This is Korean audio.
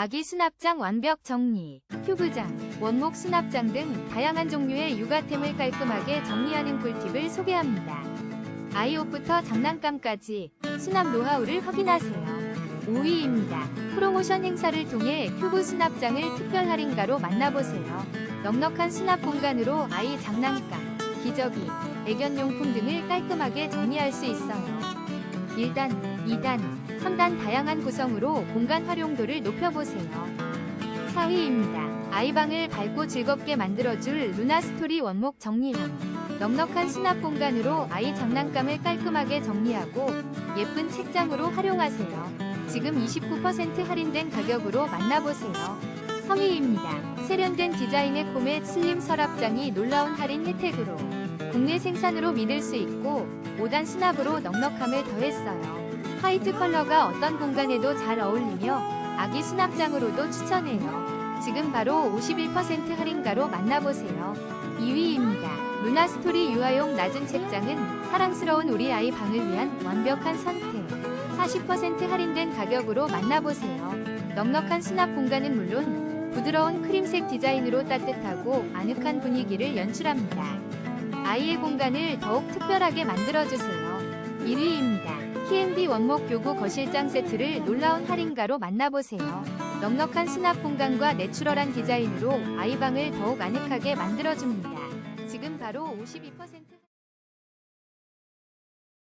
아기 수납장 완벽 정리, 큐브장, 원목 수납장 등 다양한 종류의 육아템을 깔끔하게 정리하는 꿀팁을 소개합니다. 아이 옷부터 장난감까지 수납 노하우를 확인하세요. 5위입니다. 프로모션 행사를 통해 큐브 수납장을 특별 할인가로 만나보세요. 넉넉한 수납 공간으로 아이 장난감, 기저귀, 애견용품 등을 깔끔하게 정리할 수 있어요. 1단, 2단, 3단 다양한 구성으로 공간 활용도를 높여보세요. 4위입니다. 아이방을 밝고 즐겁게 만들어줄 루나스토리 원목 정리함. 넉넉한 수납 공간으로 아이 장난감을 깔끔하게 정리하고 예쁜 책장으로 활용하세요. 지금 29% 할인된 가격으로 만나보세요. 3위입니다. 세련된 디자인의 코멧 슬림 서랍장이 놀라운 할인 혜택으로 국내 생산으로 믿을 수 있고 5단 수납으로 넉넉함을 더했어요. 화이트 컬러가 어떤 공간에도 잘 어울리며 아기 수납장으로도 추천해요. 지금 바로 51% 할인가로 만나보세요. 2위입니다. 루나스토리 유아용 낮은 책장은 사랑스러운 우리 아이 방을 위한 완벽한 선택. 40% 할인된 가격으로 만나보세요. 넉넉한 수납 공간은 물론 부드러운 크림색 디자인으로 따뜻하고 아늑한 분위기를 연출합니다. 아이의 공간을 더욱 특별하게 만들어주세요. 1위입니다. T&B 원목 교구 거실장 세트를 놀라운 할인가로 만나보세요. 넉넉한 수납 공간과 내추럴한 디자인으로 아이방을 더욱 아늑하게 만들어줍니다. 지금 바로 52%